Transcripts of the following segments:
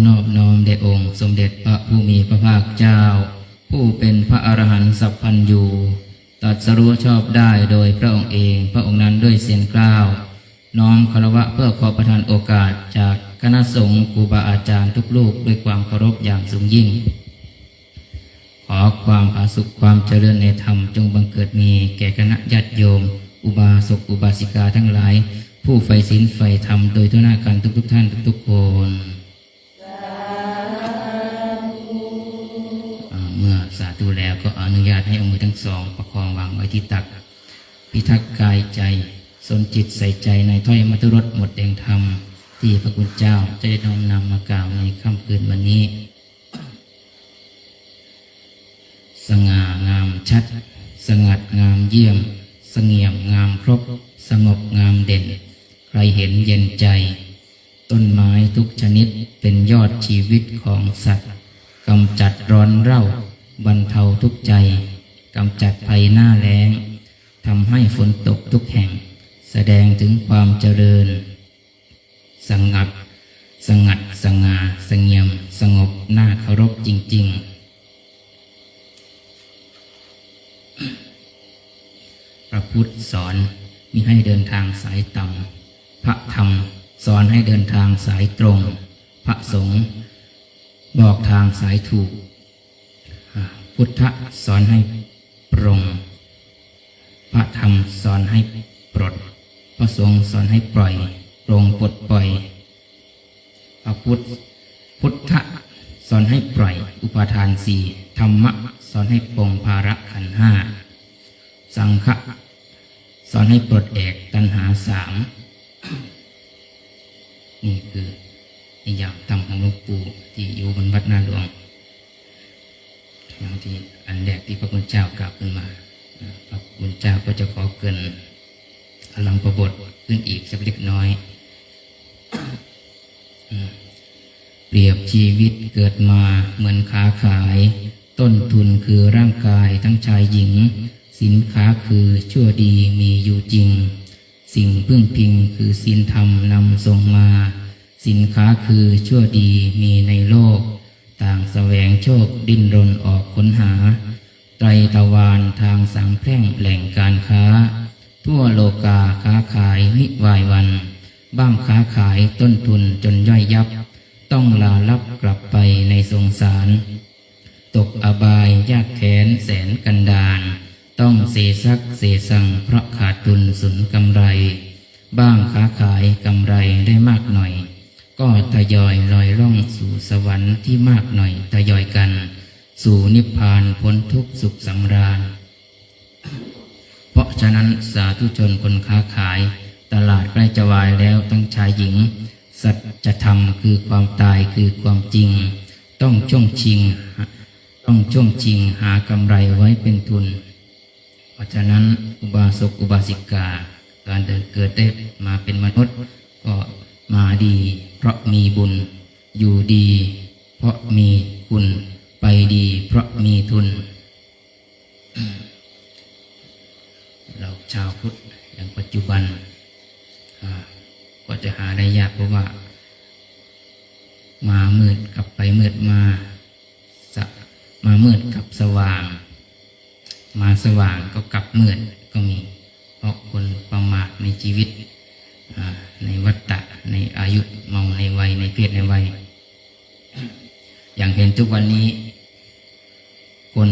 อนอบน้อมแด่องค์สมเด็จพระผู้มีพระภาคเจ้า ผู้เป็นพระอรหันต์สัพพันยูตัดสรู้ชอบได้โดยพระองค์เองพระองค์นั้นด้วยเสียงกล้าว น้อมคารวะเพื่อขอประทานโอกาสจากคณะสงฆ์ครูบาอาจารย์ทุกลูกด้วยความเคารพอย่างสูงยิ่ง ขอความผาสุขความเจริญในธรรมจงบังเกิดมีแก่คณะญาติโยม อุบาสกอุบาสิกาทั้งหลาย ผู้ใฝ่ศีลใฝ่ธรรมโดยทั่วหน้ากันทุกๆท่านทุกๆคน เมื่อสาธุแล้วก็อนุญาตให้เอามือทั้งสอง ประคองวางไว้ที่ตัก พิทักษ์กายใจ สนจิตใส่ใจในถ้อยมัทุรสหมดแดงธรรม ที่พระคุณเจ้าจะได้น้อมนำมากล่าวในค่ำคืนวันนี้ สง่างามชัด สงัดงามเยี่ยม เสงี่ยมงามครบ สงบงามเด่น ใครเห็นเย็นใจ ต้นไม้ทุกชนิดเป็นยอดชีวิตของสัตว์กำจัดร้อนเร่า บรรเทาทุกใจกำจัดภัยหน้าแล้งทำให้ฝนตกทุกแห่ง แสดงถึงความเจริญ สงัด สงัดสง่าสงเงียม สงบน่าเคารพจริง ๆ พระพุทธสอนมิให้เดินทางสายต่ำพระธรรมสอนให้เดินทางสายตรง พระสงฆ์บอกทางสายถูก พุทธสอนให้ปรงพระธรรมสอนให้ปลด พระสงฆ์สอนให้ปล่อยปรงปลดปล่อย พระพุทธพุทธสอนให้ปล่อย อุปาทานสี่ธรรมะสอนให้ปรงภาระขันห้าสังฆะสอนให้ปลดแอกตัณหาสามนี่คือนิยามธรรมของหลวงปู่ที่อยู่บนวัดนาหลวง อย่างที่อันแรกที่พระคุณเจ้ากล่าวขึ้นมา พระคุณเจ้าก็จะขอเกินอลังประบทขึ้นอีกสักเล็กน้อย เปรียบชีวิตเกิดมาเหมือนค้าขาย ต้นทุนคือร่างกายทั้งชายหญิง สินค้าคือชั่วดีมีอยู่จริง สิ่งพึ่งพิงคือศีลธรรมนำส่งมา สินค้าคือชั่วดีมีในโลก ต่างแสวงโชคดิ้นรนออกค้นหา ไตรตะวานทางสามแพร่งแหล่งการค้า ทั่วโลกาค้าขายมิวายวัน บ้างค้าขายต้นทุนจนย่อยยับ ต้องลาลับกลับไปในสงสาร ตกอบายยากแขนแสนกันดานต้องเสซักเสสังเพราะขาดทุนสุนกำไร บ้างค้าขายกำไรได้มากหน่อย ก็ทยอยลอยล่องสู่สวรรค์ที่มากหน่อยทยอยกัน สู่นิพพานพ้นทุกข์สุขสำราญ เพราะฉะนั้นสาธุชนคนค้าขาย ตลาดใกล้จะวายแล้วทั้งชายหญิง สัจธรรมคือความตายคือความจริง ต้องช่วงชิง ต้องช่วงชิงหากำไรไว้เป็นทุน เพราะฉะนั้นอุบาสกอุบาสิกา การเดินเกิดได้มาเป็นมนุษย์ก็มาดี เพราะมีบุญ อยู่ดี เพราะมีคุณ ไปดี เพราะมีทุน เราชาวพุทธอย่างปัจจุบันก็จะหาได้ยากเพราะว่า มามืดกลับไปมืดมามามืดกลับสว่าง มาสว่างก็กลับมืดก็มี เพราะคนประมาทในชีวิตในวัฏฏะในอายุ เมาในวัยในเพศในวัยอย่างเห็นทุกวันนี้ คน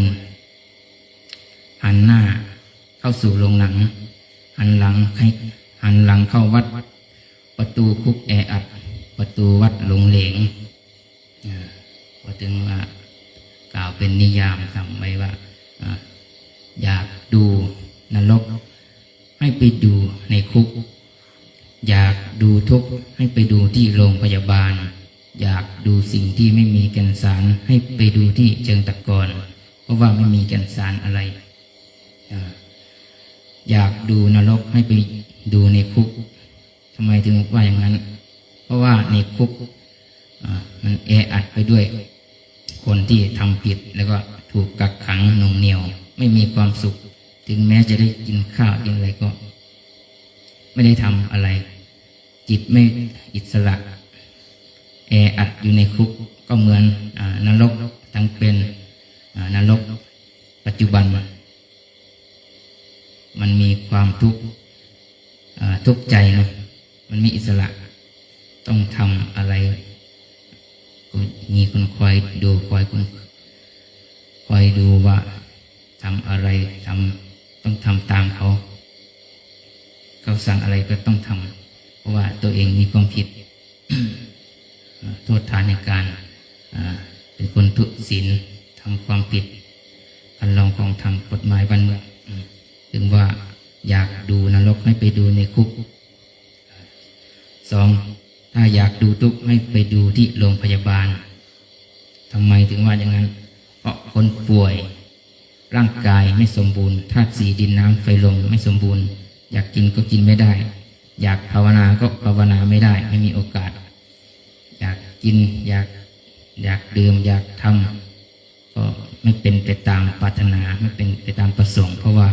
หันหน้าเข้าสู่โรงหนัง หันหลังให้หันหลังเข้าวัด ประตูคุกแออัด ประตูวัดหลงเหลงอ่าก็ถึงว่ากล่าวเป็นนิยามทำไว้ว่าอ่าอยากดูนรก ให้ไปดูในคุก อยากดูทุกข์ให้ไปดูที่โรงพยาบาล อยากดูสิ่งที่ไม่มีแก่นสารให้ไปดูที่เชิงตะกอนเพราะว่าไม่มีแก่นสารอะไร อยากดูนรกให้ไปดูในคุกทำไมถึงว่าอย่างนั้น เพราะว่าในคุกมันแออัดไปด้วย คนที่ทำผิดแล้วก็ถูกกักขังหน่วงเหนียว ไม่มีความสุข ถึงแม้จะได้กินข้าวกินอะไรก็ ไม่ได้ทำอะไร จิตไม่อิสระ แออัดอยู่ในคุกก็เหมือนอนรกทั้งเป็นนรกปัจจุบัน มันมีความทุกข์ทุกข์ใจเนาะมันมีอิสระ ต้องทำอะไร มีคนคอยดูคอยคนคอยดูว่าทำอะไรทำต้องทำตามเขา เขาสั่งอะไรก็ต้องทำเพราะว่าตัวเองมีความผิด โทษฐานในการเป็นคนทุศีลทำความผิดพันลองของทำกฎหมายบ้านเมืองถึงว่าอยากดูนรกให้ไปดูในคุกสองถ้าอยากดูทุกข์ให้ไปดูที่โรงพยาบาลทำไมถึงว่าอย่างนั้น เพราะคนป่วย ร่างกายไม่สมบูรณ์ธาตุสีดินน้ำไฟลมไม่สมบูรณ์ อยากกินก็กินไม่ได้ อยากภาวนาก็ภาวนาไม่ได้ ไม่มีโอกาส อยากกินอยากอยากดื่มอยากทำก็ไม่เป็นไปตามปรารถนาไม่เป็นไปตามประสงค์ เพราะว่า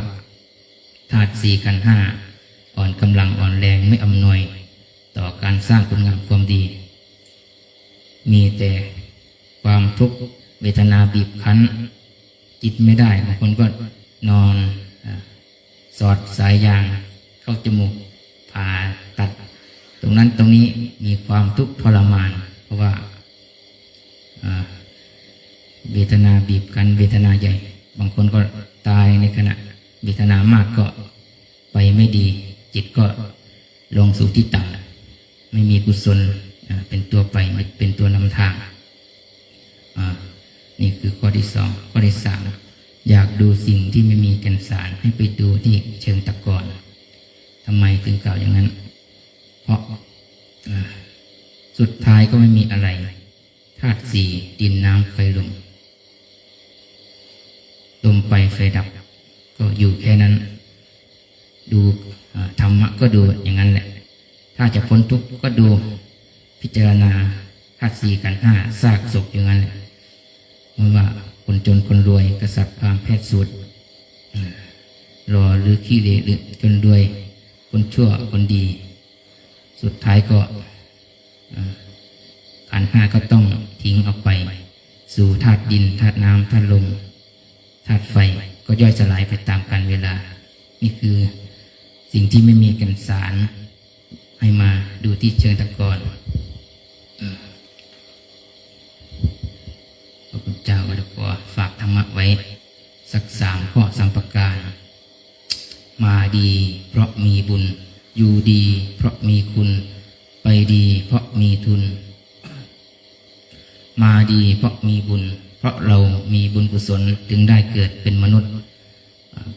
ธาตุสี่ขันห้าอ่อนกำลังอ่อนแรงไม่อำนวย ต่อการสร้างคุณงามความดี มีแต่ความทุกข์เวทนาบีบคั้น จิตไม่ได้บางคนก็นอนสอดสายยาง เข้าจมูกผ่าตัด ตรงนั้นตรงนี้มีความทุกข์ทรมาน เพราะว่าเวทนาบีบคั้นเวทนาใหญ่ บางคนก็ตายในขณะเวทนามากก็ไปไม่ดี จิตก็ลงสู่ที่ต่ำไม่มีกุศลเป็นตัวไปไเป็นตัวนำทางนี่คือข้อที่สองข้อที่สามอยากดูสิ่งที่ไม่มีแก่นสารให้ไปดูที่เชิงตะกอน ทำไมถึงกล่าวอย่างนั้น เพราะสุดท้ายก็ไม่มีอะไรธาตุสี่ดินน้ำไฟลมลมไปไฟดับ ก็อยู่แค่นั้น ดูธรรมะก็ดูอย่างนั้นแหละ ถ้าจะพ้นทุกข์ก็ดูพิจารณาธาตุสี่กันห้าซากศพอย่างนั้นแหละไม่ว่าคนจนคนรวยกษัตริย์พราหมณ์แพทย์สูตรรอหรือขี้เหร่หรือจนรวย คนชั่วคนดี สุดท้ายก็ขันห้าก็ต้องทิ้งออกไป สู่ธาตุดินธาตุน้ำธาตุลมธาตุไฟก็ย่อยสลายไปตามกาลเวลา นี่คือสิ่งที่ไม่มีกันสารให้มาดูที่เชิงตะกอนพระพุทธเจ้าก็ฝากธรรมะไว้ สักสามข้อสามประการ มาดี เพราะมีบุญ อยู่ดี เพราะมีคุณ ไปดี เพราะมีทุน มาดีเพราะมีบุญ เพราะเรามีบุญกุศลถึงได้เกิดเป็นมนุษย์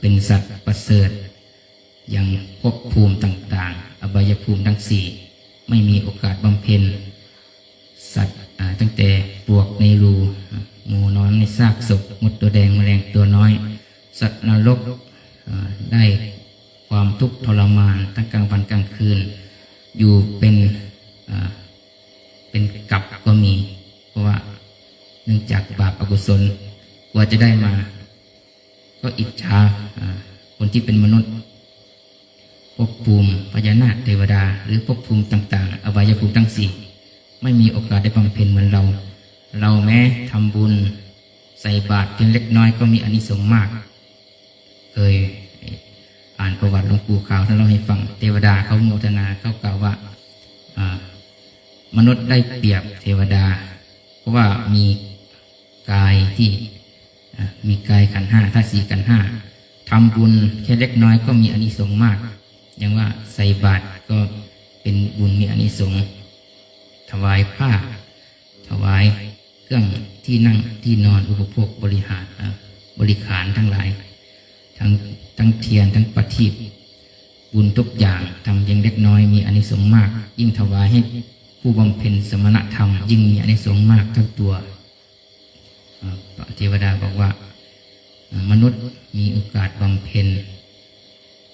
เป็นสัตว์ประเสริฐอยังภพภูมิต่างๆ อบายภูมิทั้งสี่ไม่มีโอกาสบำเพ็ญ สัตว์ตั้งแต่ปลวกในรูหมูนอนในซากศพมดตัวแดงแมลงตัวน้อย สัตว์นรก ได้ความทุกข์ทรมานทั้งกลางวันกลางคืน อยู่เป็นเป็นกับก็มี เพราะว่าเนื่องจากบาปอกุศลกว่าจะได้มา ก็อิจฉาคนที่เป็นมนุษย์ภพภูมิพญานาคเทวดา หรือภพภูมิต่าง ๆ อบายภูมิทั้งสี่ไม่มีโอกาสได้บำเพ็ญเหมือนเรา เราแม้ทำบุญใส่บาตรเพียงเล็กน้อยก็มีอนิสงส์มาก เคยอ่านประวัติหลวงปู่ขาวท่านเล่าให้ฟังเทวดาเขาโมทนาเขากล่าวว่ามนุษย์ได้เปรียบเทวดา เพราะว่ามีกายที่มีกายขันห้าธาสี่ขันห้าทำบุญแค่เล็กน้อยก็มีอานิสงส์มาก อย่างว่าใส่บาตรก็เป็นบุญมีอานิสงส์ถวายผ้า ถวายเครื่องที่นั่งที่นอนอุปโภคบริหารบริขารทั้งหลาย เทียนทั้งประทีปบุญทุกอย่างทำเพียงเล็กน้อยมีอนิสงส์มาก ยิ่งถวายให้ผู้บำเพ็ญสมณธรรม ยิ่งมีอนิสงส์มากทั้งตัวเทวดาบอกว่า มนุษย์มีโอกาสบำเพ็ญ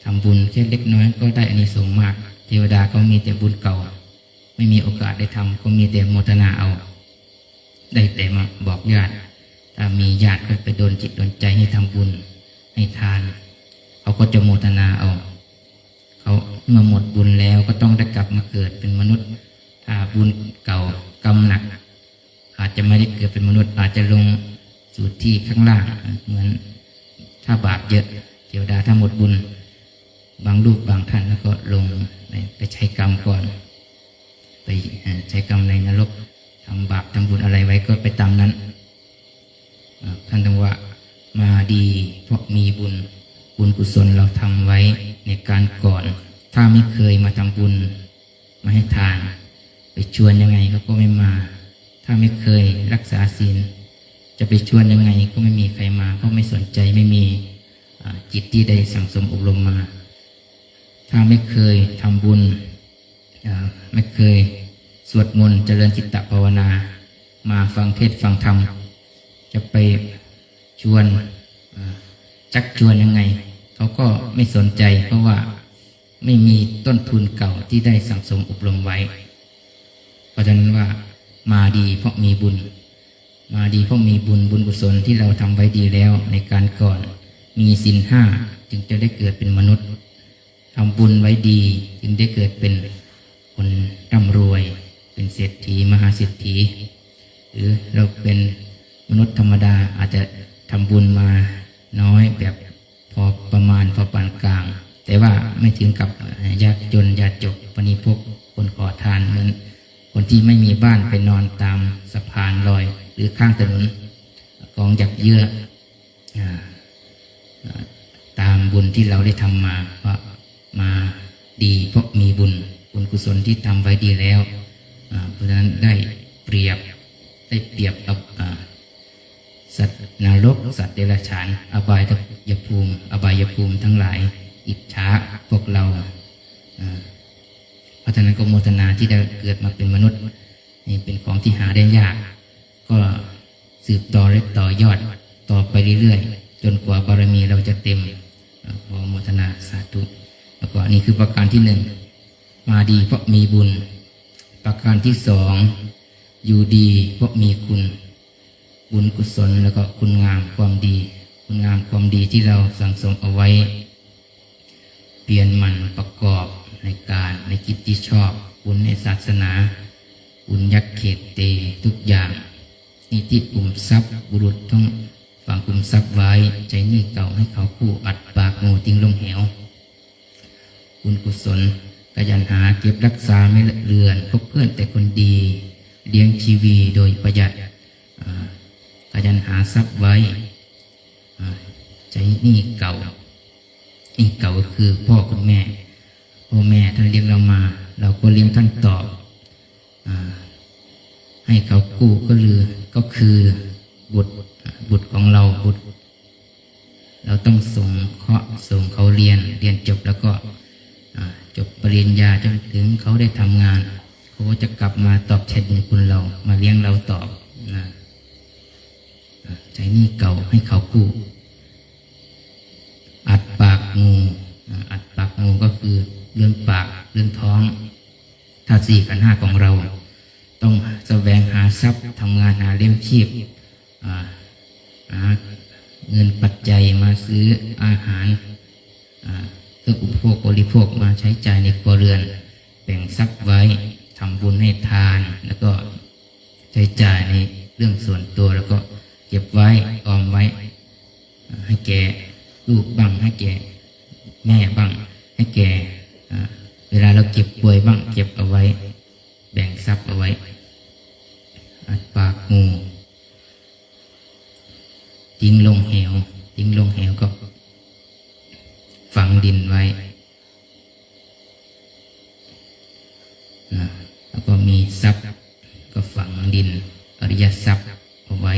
ทำบุญแค่เล็กน้อยก็ได้อานิสงส์มาก เทวดาเขามีแต่บุญเก่า ไม่มีโอกาสได้ทำก็มีแต่โมทนาเอา ได้แต่มาบอกญาติถ้ามีญาติก็ไปโดนจิตโดนใจให้ทำบุญ ให้ทาน เขาก็จะโมทนาเอา เขาเมื่อหมดบุญแล้วก็ต้องได้กลับมาเกิดเป็นมนุษย์ถ้าบุญเก่ากรรมหนัก อาจจะไม่ได้เกิดเป็นมนุษย์ อาจจะลงสู่ที่ข้างล่าง เหมือนถ้าบาปเยอะเทวดาถ้าหมดบุญ บางลูกบางท่านแล้วก็ลงไปใช้กรรมก่อน ไปใช้กรรมในนรกทำบาปทำบุญอะไรไว้ก็ไปตามนั้นท่านต้องว่ามาดีเพราะมีบุญ บุญกุศลเราทำไว้ในการก่อน ถ้าไม่เคยมาทำบุญ มาให้ทาน ไปชวนยังไงเขาก็ไม่มา ถ้าไม่เคยรักษาศีล จะไปชวนยังไงก็ไม่มีใครมาเพราะไม่สนใจไม่มีจิตที่ได้สั่งสมอบรมมา ถ้าไม่เคยทำบุญ ไม่เคยสวดมนต์เจริญจิตตภาวนา มาฟังเทศฟังธรรม จะไปชวนจักชวนยังไง เขาก็ไม่สนใจ เพราะว่าไม่มีต้นทุนเก่าที่ได้สั่งสมอบรมไว้ เพราะฉะนั้นว่ามาดีเพราะมีบุญ มาดีเพราะมีบุญบุญกุศลที่เราทำไว้ดีแล้วในการก่อน มีสินห้าจึงจะได้เกิดเป็นมนุษย์ทำบุญไว้ดี จึงได้เกิดเป็นคนร่ำรวย เป็นเศรษฐีมหาเศรษฐี หรือเราเป็นมนุษย์ธรรมดาอาจจะทำบุญมาน้อยแบบ พอประมาณพอปานกลาง แต่ว่าไม่ถึงกับยากจนยากจกปณิพกคนขอทานเหมือนคนที่ไม่มีบ้านไปนอนตามสะพานลอย หรือข้างถนนกองจากเยื่ออตามบุญที่เราได้ทำมาเพราะมาดีเพราะมีบุญบุญกุศลที่ทำไว้ดีแล้วอ่าเพราะฉะนั้นได้เปรียบได้เปรียบกับสัตว์นรกสัตว์เดรัจฉานอบาย ยภูมิ อบายภูมิทั้งหลาย อิจฉาพวกเราเพราะฉะนั้นก็โมทนาที่ได้เกิดมาเป็นมนุษย์นี่เป็นของที่หาได้ยาก ก็สืบต่อและต่อยอดต่อไปเรื่อยๆ จนกว่าบารมีเราจะเต็มขอโมทนาสาธุแล้วก็นี่คือประการที่หนึ่งมาดีเพราะมีบุญ ประการที่สองอยู่ดีเพราะมีคุณ บุญกุศลแล้วก็คุณงามความดี คุณงามความดีที่เราสั่งสมเอาไว้ เปลี่ยนมันประกอบในการในกิจที่ชอบบุญในศาสนาบุญยักษ์เขตเตทุกอย่างนี่ที่กลุ่มทรัพย์บุรุษต้องฝังกลุ่มทรัพย์ไว้ใจหนี่เก่าให้เขาคู่อัดปากงูทิ้งลงเหวบุญกุศลกยันหาเก็บรักษาไม่ละเลือนพบเพื่อนแต่คนดี เลี้ยงชีวีโดยประหยัดกยันหาทรัพย์ไว้ ใจหนี่เก่านี่เก่าก็คือพ่อคุณแม่พ่อแม่ท่านเลี้ยงเรามา เราก็เลี้ยงท่านตอบอให้เขากู้ก็คือก็คือบุตรบุตรของเราบุตร เราต้องส่งเคาะส่งเขาเรียนเรียนจบแล้วก็จบปริญญาจนถึงเขาได้ทำงาน เขาก็จะกลับมาตอบแทนบุญคุณเรา มาเลี้ยงเราตอบนะอ่า ใจหนี่เก่าให้เขากู้อัดปากงูอัดปากงูก็คือเรื่องปากเรื่องท้องธาตุสี่ขันห้าของเรา ต้องแสวงหาทรัพย์ทำงานหาเลี้ยงชีพหาเงินปัจจัยมาซื้ออาหารเครื่องอุปโภคบริโภคมาใช้จ่ายในครัวเรือนแบ่งทรัพย์ไว้ทำบุญให้ทาน แล้วก็ใช้จ่ายในเรื่องส่วนตัวแล้วก็ ก็บไว้ออมไว้ ให้แก่ลูกบ้างให้แก่แม่บ้าง ให้แก่เวลาเราเก็บป่วยบ้างเก็บเอาไว้ แบ่งทรัพย์เอาไว้ อัดปากงูทิ้งลงเหวทิ้งลงเหวก็ฝังดินไว้นะแล้วก็มีทรัพย์ก็ฝังดิน อริยทรัพย์เอาไว้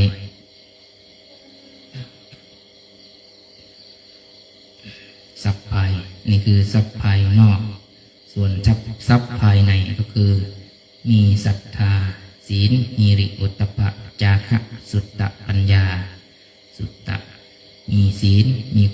ทรัพย์ภายนี่คือทรัพย์ภายนอก ส่วนทรัพย์ทรัพย์ภายในก็คือ มีศรัทธา ศีลหิริโอตตปะ จาคะ สุตตะปัญญา สุตตะ มีศีล มี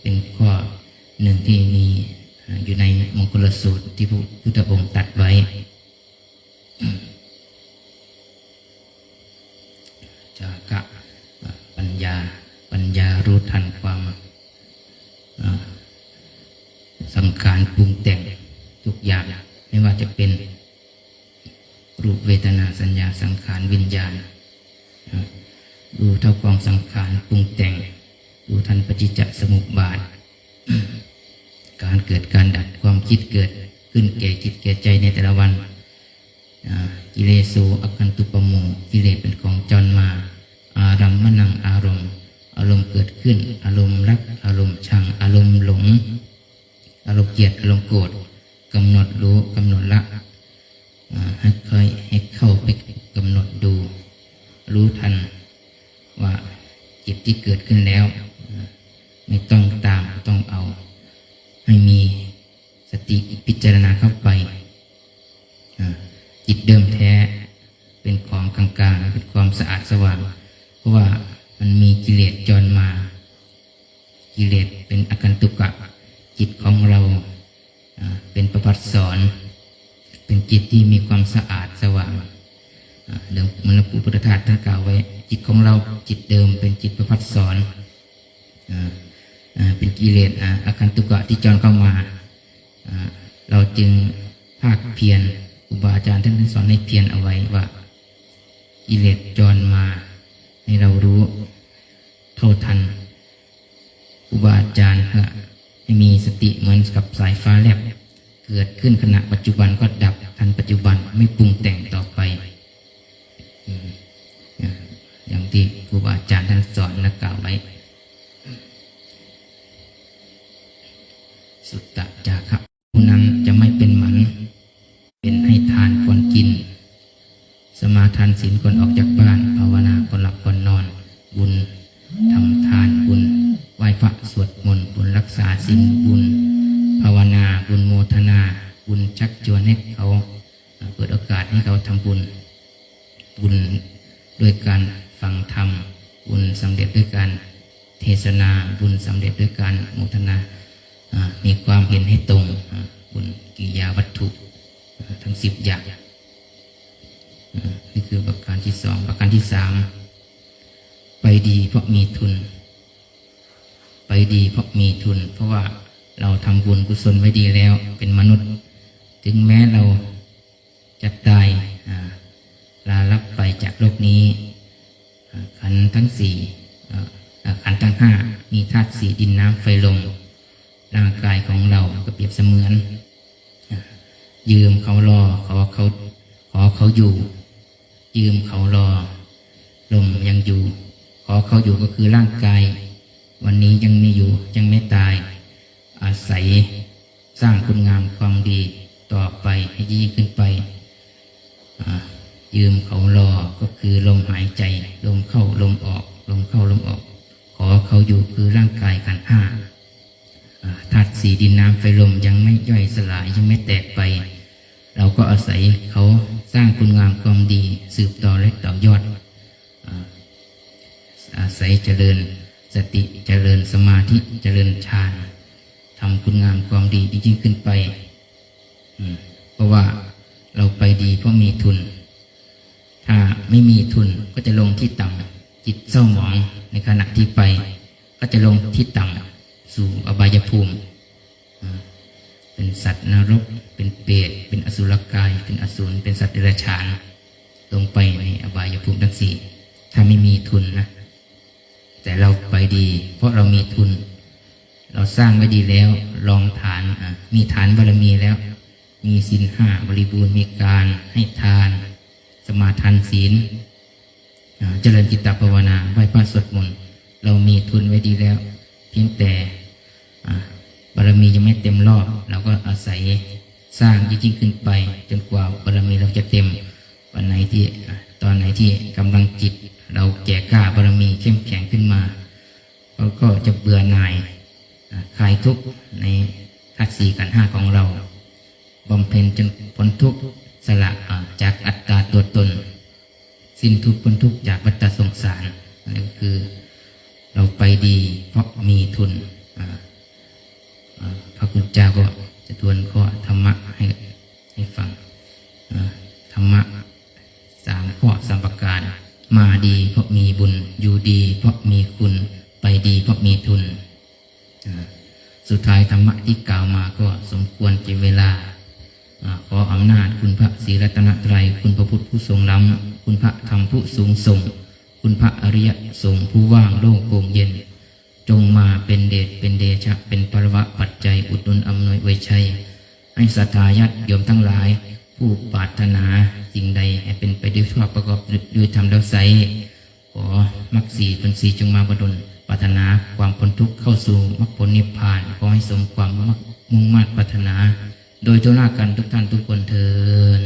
เป็นข้อหนึ่งที่มีอยู่ในมงคลสูตรที่พระพุทธองค์ตรัดไว้ จากะปัญญาปัญญารู้ทันความอ่าสังขารปรุงแต่งทุกอย่างไม่ว่าจะเป็น รูปเวทนาสัญญาสังขารวิญญาณอ่าดูเท่ากองสังขารปรุงแต่ง ดูทันปฏิจจสมุปบาท การเกิดการดับความคิดเกิดขึ้นแก่จิตแก่ใจในแต่ละวัน อ่ากิเลสูอคันตุปโม กิเลสเป็นของจรมา อารัมมนังอารมณ์ อารมณ์เกิดขึ้นาเป็นประพัดสอน เป็นจิตที่มีความสะอาดสว่างเดี๋ยวมันลวงปู่พุทธทาสท่านกล่าวไว้ จิตของเราจิตเดิม เป็นจิตประพัดสอนเป็นกิเลสอาอากันตุกะที่จรเข้ามา เราจึงภาคเพียรครูบาอาจารย์ท่านสอนให้เพียรเอาไว้ว่ากิเลสจรมา ให้เรารู้เท่าทันครูบาอาจารย์ให้มีสติเหมือนกับสายฟ้าแลบ เกิดขึ้นขณะปัจจุบันก็ดับทันปัจจุบันไม่ปรุงแต่งต่อไป อย่างที่ครูบาอาจารย์ท่านสอนและกล่าวไว้ ที่สาม ไปดีเพราะมีทุน ไปดีเพราะมีทุน เพราะว่าเราทำบุญกุศลไว้ดีแล้ว เป็นมนุษย์ ถึงแม้เราจะตายลาลับไปจากโลกนี้ ขันทั้งสี่ขันทั้งห้ามีธาตุสี่ดินน้ำไฟลมร่างกายของเราก็เปรียบเสมือน ยืมเขารอขอเขาขอเขาอยู่ ยืมเขารอ ลมยังอยู่ ขอเขาอยู่ก็คือร่างกาย วันนี้ยังมีอยู่ยังไม่ตาย อาศัยสร้างคุณงามความดีต่อไปให้ยิ่งขึ้นไป ยืมเขารอก็คือลมหายใจ ลมเข้าลมออก ลมเข้าลมออก ขอเขาอยู่คือร่างกายขันห้าธาตุสีดินน้ำไฟลมยังไม่ย่อยสลายยังไม่แตกไป เราก็อาศัยเขาสร้างคุณงามความดี สืบต่อและต่อยอด อาศัยเจริญสติเจริญสมาธิเจริญฌานทำคุณงามความดียิ่งขึ้นไป เพราะว่าเราไปดีเพราะมีทุน ถ้าไม่มีทุนก็จะลงที่ต่ำจิตเศร้าหมองในขณะที่ไป ก็จะลงที่ต่ำสู่อบายภูมิ เป็นสัตว์นรก เป็นเปรตเป็นอสุรกาย เป็นอสูรเป็นสัตว์เดรัจฉาน ลงไปในอบายภูมิทั้งสี่ถ้าไม่มีทุนนะ แต่เราไปดี เพราะเรามีทุน เราสร้างไว้ดีแล้วลองฐานมีฐานบารมีแล้ว มีศีลห้าบริบูรณ์มีการให้ทาน สมาทานศีลเจริญจิตตภาวนาไหว้พระสวดมนต์เรามีทุนไว้ดีแล้ว เพียงแต่บารมียังไม่เต็มรอบเราก็อาศัยสร้างยิ่งขึ้นไป จนกว่าบารมีเราจะเต็มวันไหนที่ตอนไหนที่กำลังจิตเราแก่กล้าบารมีเข้มแข็งขึ้นมา ก็ เขาก็จะเบื่อหน่ายอ่าคลายทุกข์ในธาตุสี่ ขันห้าของเราบำเพ็ญจนพ้นทุกข์สละจากอัตตาตัวตน สิ้นทุกข์พ้นทุกข์จากวัฏสงสาร ที่กล่าวมาก็สมควรเก็บเวลาอขออำนาจคุณพระศรีรัตนตรัย คุณพระพุทธผู้ทรงล้ำ คุณพระธรรมผู้สูงส่ง คุณพระอริยสงฆ์ผู้ว่างโล่งโปร่งเย็น จงมาเป็นเดชเป็นเดชะ เป็นปรวะปัจจัยอุดหนุนอำนวยไว้ชัย ให้สัตยาติโยมทั้งหลาย ผู้ปรารถนาสิ่งใดให้เป็นไปด้วยชอบประกอบด้วยธรรมแล้วไซขอมรรคสีผลสีจงมาบดล ปรารถนาความพ้นทุกข์เข้าสู่มรรคผลนิพพานขอให้สมความมุ่งมั่นปรารถนา โดยเจ้าหน้ากันทุกท่านทุกคนเทิน